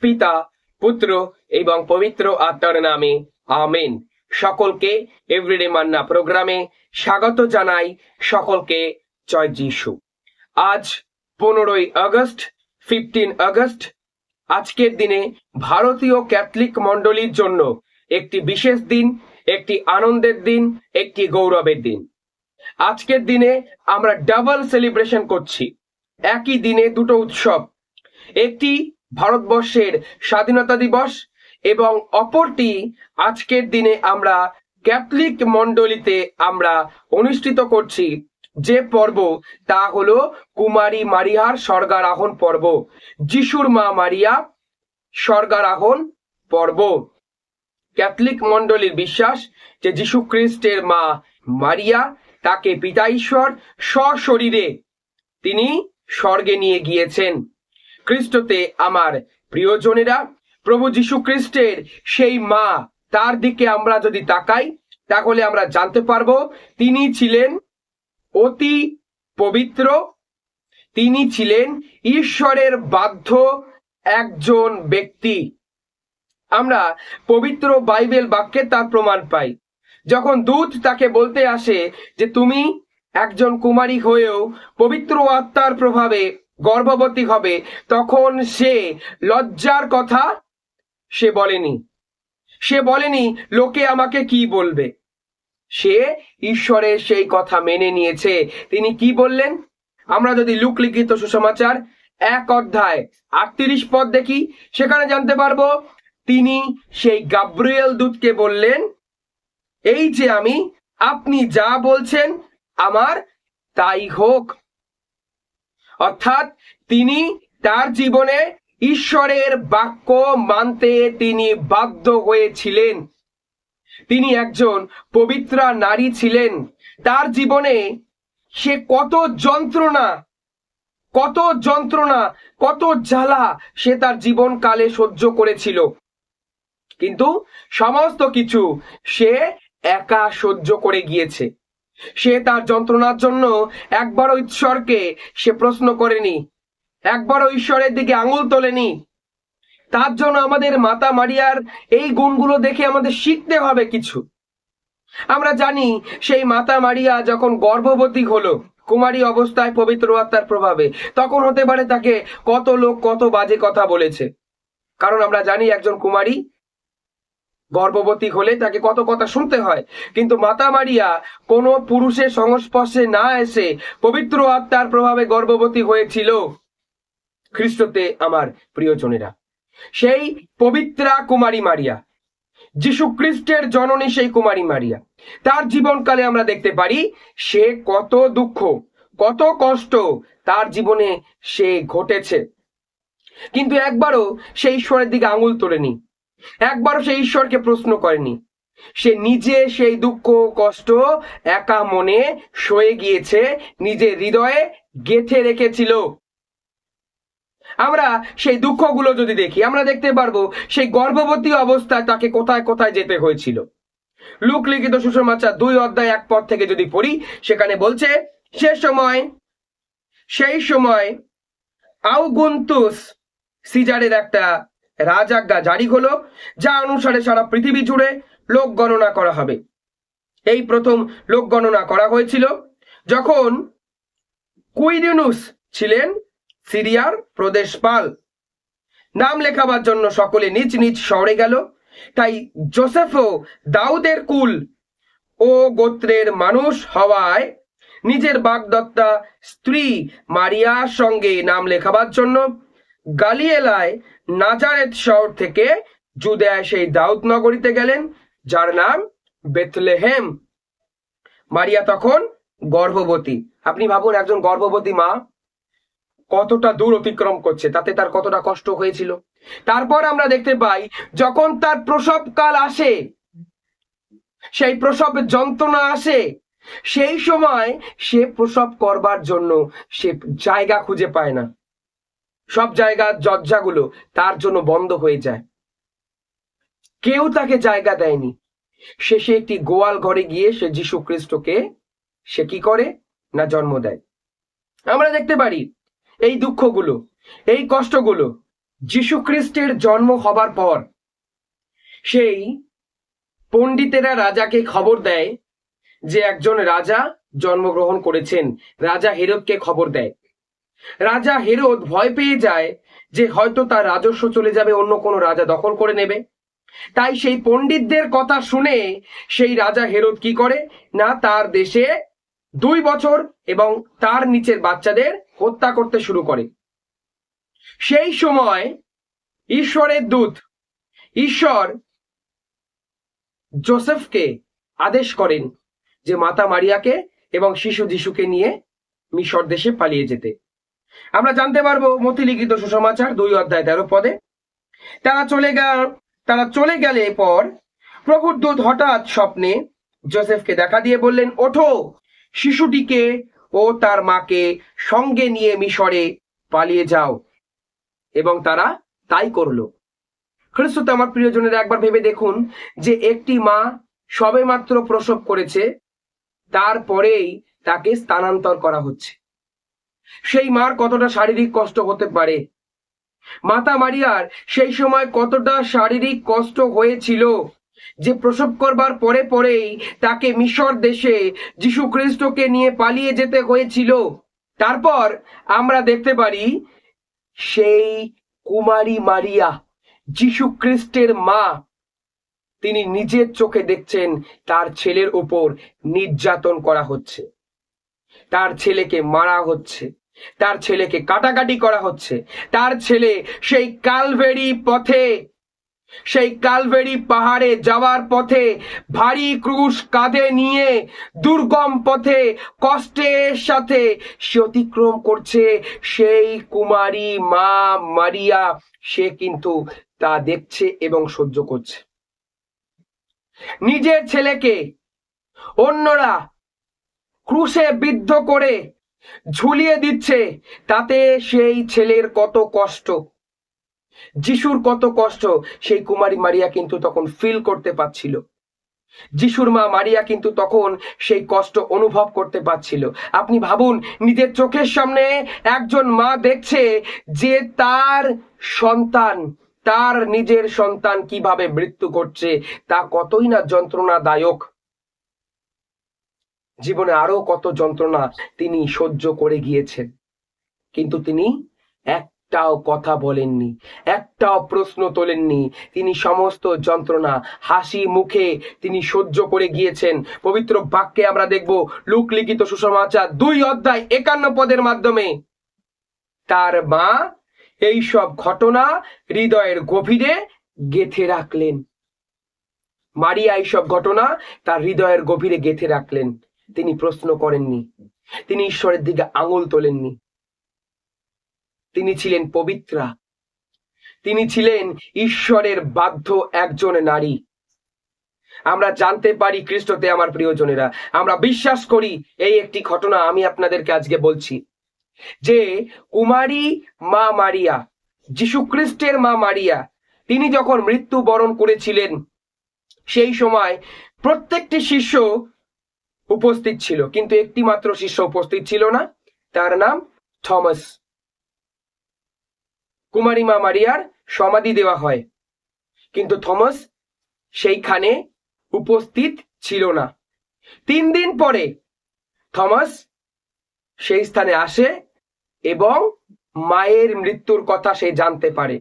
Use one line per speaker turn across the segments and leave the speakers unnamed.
পিতা, পুত্র এবং পবিত্র আত্মার নামে, আমেন। সকলকে এভরিডে মান্না প্রোগ্রামে স্বাগত জানাই সকলকে। জয় যিশু। আজ পনেরোই আগস্ট ফিফটিন আগস্ট, আজকের দিনে ভারতীয় ক্যাথলিক মণ্ডলীর জন্য একটি বিশেষ দিন, একটি আনন্দের দিন, একটি গৌরবের দিন। আজকের দিনে আমরা ডাবল সেলিব্রেশন করছি। একই দিনে দুটো উৎসব। একটি ভারতবর্ষের স্বাধীনতা দিবস এবং অপরটি আজকের দিনে আমরা ক্যাথলিক মণ্ডলীতে আমরা অনুষ্ঠিত করছি। যে পর্ব তা হলো কুমারী মারিয়ার স্বর্গারাহন পর্ব, যিশুর মা মারিয়া স্বর্গারাহন পর্ব। ক্যাথলিক মণ্ডলীর বিশ্বাস যে যিশু খ্রিস্টের মা মারিয়া তাকে পিতা ঈশ্বর সশরীরে তিনি স্বর্গে নিয়ে গিয়েছেন। খ্রিস্টতে আমার প্রিয়জনেরা, প্রভু যিশু খ্রিস্টের সেই মা, তার দিকে আমরা যদি তাকাই, তাহলে আমরা জানতে পারব তিনি ছিলেন অতি পবিত্র, তিনি ছিলেন ঈশ্বরের বাধ্য একজন ব্যক্তি। আমরা পবিত্র বাইবেল বাক্যে তার প্রমাণ পাই। যখন দূত তাকে বলতে আসে যে, তুমি একজন কুমারী হয়েও পবিত্র আত্মার প্রভাবে গর্ভবতী হবে, তখন সে লজ্জার কথা সে বলেনি। সে বলেনি, লোকে আমাকে কি বলবে? সে ঈশ্বরের সেই কথা মেনে নিয়েছে। তিনি কি বললেন? আমরা যদি লুক লিখিত সুসমাচার, এক অধ্যায়, আটত্রিশ পদ দেখি, সেখানে জানতে পারব, তিনি সেই গাব্রিয়েল দূতকে বললেন, এই যে আমি, আপনি যা বলছেন, আমার তাই হোক। অর্থাৎ তিনি তার জীবনে ঈশ্বরের বাক্য মানতে তিনি বাধ্য হয়েছিলেন। তিনি একজন পবিত্রা নারী ছিলেন। তার জীবনে সে কত যন্ত্রণা কত যন্ত্রণা, কত জ্বালা সে তার জীবনকালে সহ্য করেছিল। কিন্তু সমস্ত কিছু সে একা সহ্য করে গিয়েছে। সে তার যন্ত্রণার জন্য একবারও ঈশ্বরকে সে প্রশ্ন করেনি। একবারও ঈশ্বরের দিকে আঙুল তোলেনি। তার জন্য আমাদের মাতা মারিয়ার এই গুণগুলো দেখে আমাদের শিখতে হবে কিছু। আমরা জানি সেই মাতা মারিয়া যখন গর্ভবতী হলো, কুমারী অবস্থায় পবিত্র আত্মার প্রভাবে, তখন হতে পারে তাকে কত লোক কত বাজে কথা বলেছে। কারণ আমরা জানি একজন কুমারী গর্ভবতী হলে তাকে কত কথা শুনতে হয়। কিন্তু মাতা মারিয়া কোনো পুরুষের সংস্পর্শে না এসে পবিত্র আত্মার প্রভাবে গর্ভবতী হয়েছিল। খ্রিস্টতে আমার প্রিয়জনেরা সেই পবিত্রা কুমারী মারিয়া, যিশু খ্রিস্টের জননী সেই কুমারী মারিয়া, তার জীবনকালে আমরা দেখতে পারি সে কত দুঃখ, কত কষ্ট তার জীবনে সে ঘটেছে। কিন্তু একবারও সে ঈশ্বরের দিকে আঙুল তোলেনি। একবারও সে ঈশ্বরকে প্রশ্ন করেনি। সে নিজে সেই দুঃখ কষ্ট একা মনে সয়ে গিয়েছে, নিজের হৃদয়ে গেথে রেখেছিল। আমরা সেই দুঃখগুলো যদি দেখি, আমরা দেখতে পারব সেই গর্ভবতী অবস্থায় তাকে কোথায় কোথায় যেতে হয়েছিল। লুক লিখিত সুষমাচার দুই অধ্যায় এক পদ থেকে যদি পড়ি, সেখানে বলছে, সে সময়, সেই সময় আউগুন্তুস সিজারের একটা রাজাজ্ঞা জারি হলো, যা অনুসারে সারা পৃথিবী জুড়ে লোক গণনা করা হবে। এই প্রথম লোক গণনা করা হয়েছিল যখন কুইরিনুস ছিলেন সিরিয়ার প্রদেশপাল। নাম লেখাবার জন্য সকলে নিজ নিজ শহরে গেল। তাই জোসেফও দাউদের কুল ও গোত্রের মানুষ হওয়ায় নিজের বাগদত্তা স্ত্রী মারিয়ার সঙ্গে নাম লেখাবার জন্য গালিয়েলায় নাজারেত শহর থেকে জুদেয় সেই দাউদ নগরীতে গেলেন, যার নাম বেথলেহেম মারিয়া তখন গর্ভবতী। আপনি ভাবুন, একজন গর্ভবতী মা কতটা দূর অতিক্রম করছে, তাতে তার কতটা কষ্ট হয়েছিল। তারপর আমরা দেখতে পাই, যখন তার প্রসবকাল আসে, সেই প্রসবের যন্ত্রণা আসে, সেই সময় সে প্রসব করবার জন্য সে জায়গা খুঁজে পায় না। সব জায়গার দরজাগুলো তার জন্য বন্ধ হয়ে যায়। কেউ তাকে জায়গা দেয়নি। শেষে একটি গোয়াল ঘরে গিয়ে সে যীশু খ্রিস্টকে সে কি করে? না জন্ম দেয়। আমরা দেখতে পারি, এই দুঃখগুলো, এই কষ্টগুলো যীশুখ্রিস্টের জন্ম হবার পর সেই পণ্ডিতেরা রাজাকে খবর দেয় যে একজন রাজা জন্মগ্রহণ করেছেন। রাজা হেরোদকে খবর দেয়। রাজা হেরোদ ভয় পেয়ে যায় যে হয়তো তার রাজস্ব চলে যাবে, অন্য কোনো রাজা দখল করে নেবে। তাই সেই পণ্ডিতদের কথা শুনে সেই রাজা হেরোদ কি করে? না, তার দেশে দুই বছর এবং তার নিচের বাচ্চাদের হত্যা করতে শুরু করে। সেই সময় ঈশ্বরের দূত, ঈশ্বর জোসেফকে আদেশ করেন যে মাতা মারিয়াকে এবং শিশু যিশুকে নিয়ে মিশর দেশে পালিয়ে যেতে। আমরা জানতে পারব মতিলিখিত সুসমাচার দুই অধ্যায় তেরো পদে। তারা চলে গেল, তারা চলে গেলে পর প্রভুর দূত হঠাৎ স্বপ্নে জোসেফকে দেখা দিয়ে বললেন, ওঠো, শিশুটিকে ও তার মাকে সঙ্গে নিয়ে মিশরে পালিয়ে যাও। এবং তারা তাই করল। খ্রিস্টতে আমার প্রিয়জনের, একবার ভেবে দেখুন যে একটি মা সবেমাত্র প্রসব করেছে, তারপরেই তাকে স্থানান্তর করা হচ্ছে। সেই মার কতটা শারীরিক কষ্ট হতে পারে? মাতা মারিয়ার সেই সময় কতটা শারীরিক কষ্ট হয়েছিল যে প্রসব করবার পরে পরেই তাকে মিশর দেশে যীশু খ্রিস্টকে নিয়ে পালিয়ে যেতে হয়েছিল। তারপর আমরা দেখতে পারি সেই কুমারী মারিয়া, যীশু খ্রিস্টের মা, তিনি নিজের চোখে দেখছেন তার ছেলের উপর নির্যাতন করা হচ্ছে। তার ছেলেকে মারা হচ্ছে, তার ছেলেকে কাটাকাটি করা হচ্ছে, তার ছেলে সেই কালভেরি পথে, সেই কালভেরি পাহাড়ে যাওয়ার পথে ভারী ক্রুশ কাঁধে নিয়ে দুর্গম পথে কষ্টের সাথে সে অতিক্রম করছে সেই কুমারী মা মারিয়া। সে কিন্তু তা দেখছে এবং সহ্য করছে। নিজের ছেলেকে অন্যরা ক্রুশে বিদ্ধ করে ঝুলিয়ে দিচ্ছে, তাতে সেই ছেলের কত কষ্ট। যিশুর কত কষ্ট, সেই কুমারী মারিয়া কিন্তু তখন ফিল করতে পারছিল। যিশুর মা মারিয়া কিন্তু তখন সেই কষ্ট অনুভব করতে পারছিল। আপনি ভাবুন, নিজের চোখের সামনে একজন মা দেখছে যে তার সন্তান, তার নিজের সন্তান কীভাবে মৃত্যু করছে, তা কতই না যন্ত্রণাদায়ক। জীবনে আরও কত যন্ত্রণা তিনি সহ্য করে গিয়েছেন। কিন্তু তিনি একটাও কথা বলেননি, একটাও প্রশ্ন তোলেননি। তিনি সমস্ত যন্ত্রণা, হাসি মুখে তিনি সহ্য করে গিয়েছেন। পবিত্র বাক্যে আমরা দেখব, লুক লিখিত সুসমাচার দুই অধ্যায় একান্ন পদের মাধ্যমে। তার মা এই সব ঘটনা হৃদয়ের গভীরে গেথে রাখলেন। মারিয়া এইসব ঘটনা তার হৃদয়ের গভীরে গেথে রাখলেন। তিনি প্রশ্ন করেননি। তিনি ঈশ্বরের দিকে আঙুল তোলেননি। তিনি ছিলেন পবিত্রা। তিনি ছিলেন ঈশ্বরের বাধ্য একজন নারী। আমরা জানতে পারি খ্রিস্টতে আমার প্রিয়জনেরা, আমরা বিশ্বাস করি এই একটি ঘটনা আমি আপনাদেরকে আজকে বলছি। যে কুমারী মা মারিয়া, যীশু খ্রিস্টের মা মারিয়া, তিনি যখন মৃত্যু বরণ করেছিলেন, সেই সময় প্রত্যেকটি শিষ্য উপস্থিত ছিল, কিন্তু একটি মাত্র শিষ্য উপস্থিত ছিল না। তার নাম থমাস। কুমারী মা মারিয়ার সমাধি দেওয়া হয়। কিন্তু থমাস সেইখানে উপস্থিত ছিল না। তিন দিন পরে থমাস সেই স্থানে আসে এবং মায়ের মৃত্যুর কথা সে জানতে পারে।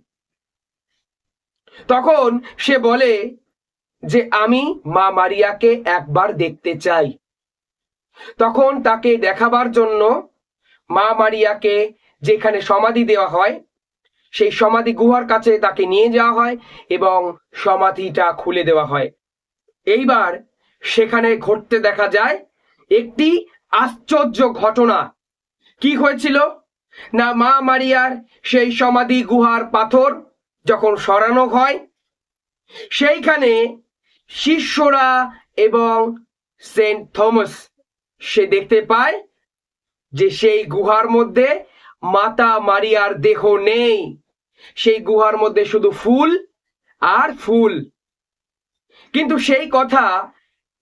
তখন সে বলে যে, আমি মা মারিয়াকে একবার দেখতে চাই। তখন তাকে দেখাবার জন্য মা মারিয়াকে যেখানে সমাধি দেওয়া হয়, সেই সমাধি গুহার কাছে তাকে নিয়ে যাওয়া হয় এবং সমাধিটা খুলে দেওয়া হয়। এইবার সেখানে ঘটতে দেখা যায় একটি আশ্চর্য ঘটনা। কি হয়েছিল? না, মা মারিয়ার সেই সমাধি গুহার পাথর যখন সরানো হয়, সেইখানে শিষ্যরা এবং সেন্ট থমাস সে দেখতে পায় যে সেই গুহার মধ্যে মাতা মারিয়ার দেহ নেই। সেই গুহার মধ্যে শুধু ফুল আর ফুল। কিন্তু সেই কথা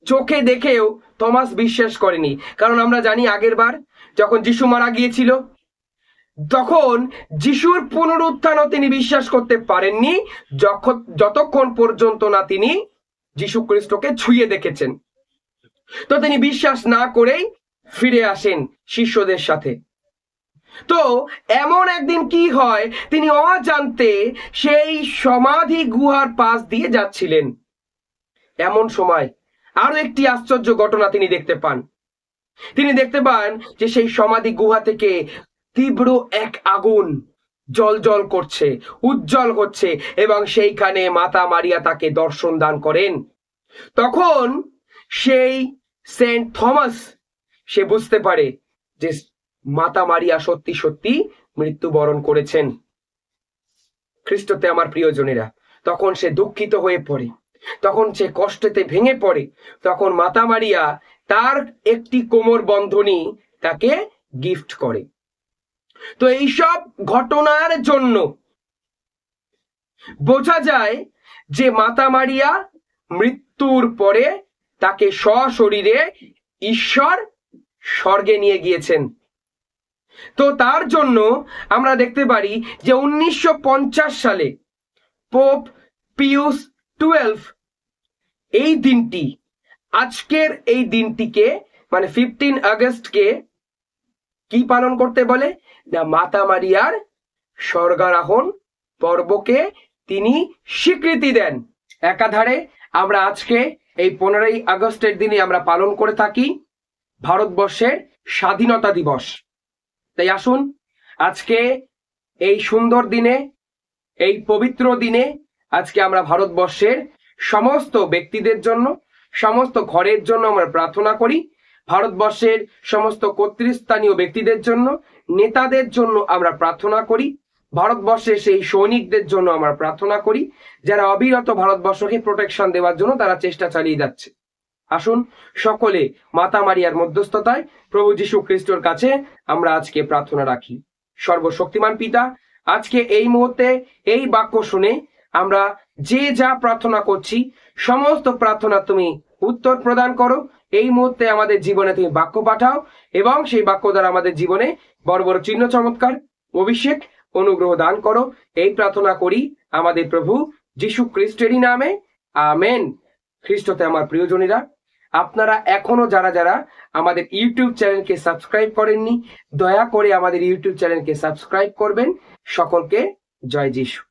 চোখে দেখেও থমাস বিশ্বাস করেনি। কারণ আমরা জানি আগের বার যখন যিশু মারা গিয়েছিল, তখন যিশুর পুনরুত্থানও তিনি বিশ্বাস করতে পারেননি যখন যতক্ষণ পর্যন্ত না তিনি যিশু খ্রিস্টকে ছুঁয়ে দেখেছেন। তো তিনি বিশ্বাস না করেই ফিরে আসেন শিষ্যদের সাথে। তো এমন একদিন কি হয়, তিনি অজান্তে সেই সমাধি গুহার পাশ দিয়ে যাচ্ছিলেন। এমন সময় আরও একটি আশ্চর্য ঘটনা তিনি দেখতে পান। তিনি দেখতে পান যে সেই সমাধি গুহা থেকে তীব্র এক আগুন জল জল করছে, উজ্জ্বল হচ্ছে এবং সেইখানে মাতা মারিয়া তাকে দর্শন দান করেন। তখন সেই সেন্ট থমাস, সে বুঝতে পারে যে মাতা মারিয়া সত্যি সত্যি মৃত্যুবরণ করেছেন। খ্রিস্টতে আমার প্রিয়জনেরা, তখন সে দুঃখিত হয়ে পড়ে, তখন সে কষ্টেতে ভেঙে পড়ে, তখন মাতা মারিয়া তার একটি কোমর বন্ধনী তাকে গিফট করে। তো এইসব ঘটনার জন্য বোঝা যায় যে মাতা মারিয়া মৃত্যুর পরে তাকে সশরীরে ঈশ্বর স্বর্গে নিয়ে গিয়েছেন। তো তার জন্য আমরা দেখতে পারি যে উনিশশো সালে পোপ পিউস টুয়েলভ এই দিনটি, আজকের এই দিনটিকে মানে ফিফটিন আগস্টকে কি পালন করতে বলে? না, মাতা মারিয়ার স্বর্গারোহণ পর্বকে তিনি স্বীকৃতি দেন। একাধারে আমরা আজকে এই পনেরোই আগস্টের দিনে আমরা পালন করে থাকি ভারতবর্ষের স্বাধীনতা দিবস। তাই আসুন, আজকে এই সুন্দর দিনে, এই পবিত্র দিনে আজকে আমরা ভারতবর্ষের সমস্ত ব্যক্তিদের জন্য, সমস্ত ঘরের জন্য আমরা প্রার্থনা করি। ভারতবর্ষের সমস্ত কর্তৃস্থানীয় ব্যক্তিদের জন্য, নেতাদের জন্য আমরা প্রার্থনা করি। ভারতবর্ষের সেই সৈনিকদের জন্য আমরা প্রার্থনা করি, যারা অবিরত ভারতবর্ষকে প্রোটেকশন দেওয়ার জন্য তারা চেষ্টা চালিয়ে যাচ্ছে। আসুন সকলে মাতা মারিয়ার মধ্যস্থতায় প্রভু যীশু খ্রিস্টর কাছে আমরা আজকে প্রার্থনা রাখি। সর্বশক্তিমান পিতা, আজকে এই মুহূর্তে এই বাক্য শুনে আমরা যে যা প্রার্থনা করছি, সমস্ত প্রার্থনা তুমি উত্তর প্রদান করো। এই মুহূর্তে আমাদের জীবনে তুমি বাক্য পাঠাও এবং সেই বাক্য দ্বারা আমাদের জীবনে বড় বড় চিহ্ন চমৎকার, অভিষেক অনুগ্রহ দান করো। এই প্রার্থনা করি, আমাদের প্রভু যীশু খ্রিস্টেরই নামে। আমেন। খ্রিস্টতে আমার প্রিয়জনীরা, আপনারা এখনও যারা যারা আমাদের ইউটিউব চ্যানেলকে সাবস্ক্রাইব করেননি, দয়া করে আমাদের ইউটিউব চ্যানেলকে সাবস্ক্রাইব করবেন। সকলকে জয় যিশু।